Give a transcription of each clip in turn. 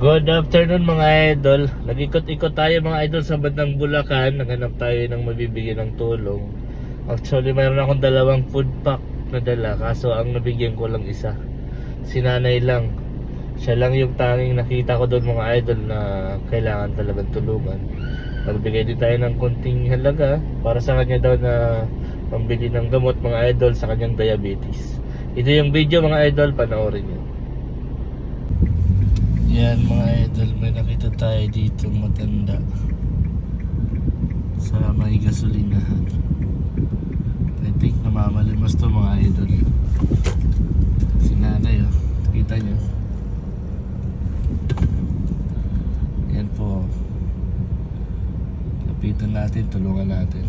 Good afternoon mga idol. Nag-ikot-ikot tayo mga idol sa bandang Bulacan. Naghanap tayo ng mabibigyan ng tulong. Actually, mayroon akong dalawang food pack na dala. Kaso ang nabigyan ko lang isa. Si nanay lang. Siya lang yung tanging nakita ko doon mga idol na kailangan talagang tulungan. Nagbigay din tayo ng konting halaga para sa kanya daw na pambili ng gamot mga idol sa kanyang diabetes. Ito yung video mga idol, panoorin niyo. Yan mga idol, may nakita tayo dito matanda sa may gasolinahan. I think namamalimos to mga idol. Si nanay oh, kita nyo. Yan po. Lapitan natin, tulungan natin.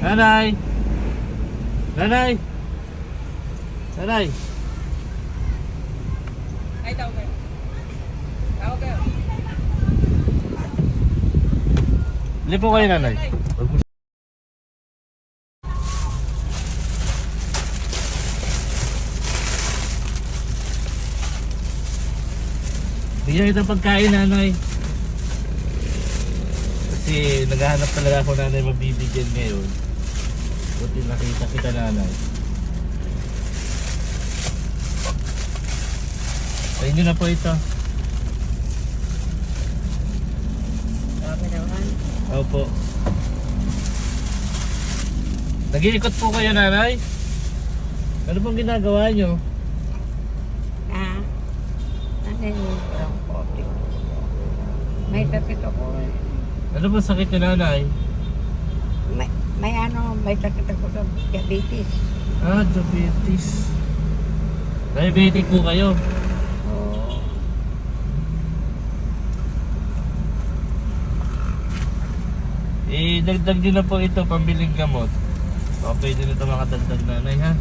Nanay! Nanay! Nanay! Ay, tao kayo. Tao kayo. Hindi po kayo nanay. Bigyan kita pagkain nanay. Kasi naghahanap talaga ako nanay mabibigyan ngayon. Buti nakita kita nanay. Sa inyo na po ito. Opo. Nag-iikot po kayo, nanay? Ano pong ginagawa nyo? Ah. Ano yun? Ang kote. May sakit ako. eh. Ano pong sakit ni nanay? May, may ano, may sakit ako sa diabetes. Ah, diabetes. Diabetic po kayo. Eh, dagdag nyo na po ito, pambiling gamot. Baka pwede na ito makadagdag nanay, ha?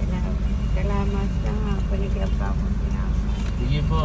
Salamat. Salamat sa binigyan pa ako. Salamat. Sige po.